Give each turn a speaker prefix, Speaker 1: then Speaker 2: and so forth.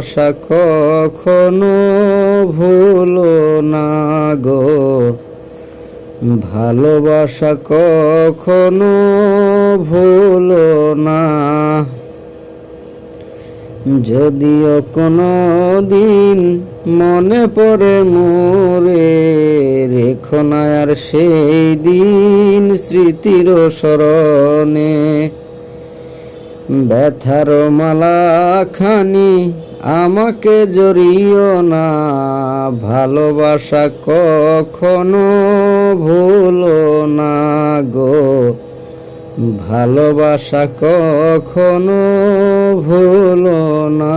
Speaker 1: ভালোবাসা কখনো ভুলো না গো। ভালোবাসা কখনো ভুলো না। যদিও কোনো দিন মনে পড়ে মোরে, রেখো না আর সেই দিন স্মৃতির স্মরণে। ব্যথার মালা খানি আমাকে জড়িও না, ভালোবাসা কখনো ভুলো না গো। ভালোবাসা কখনো ভুলো না।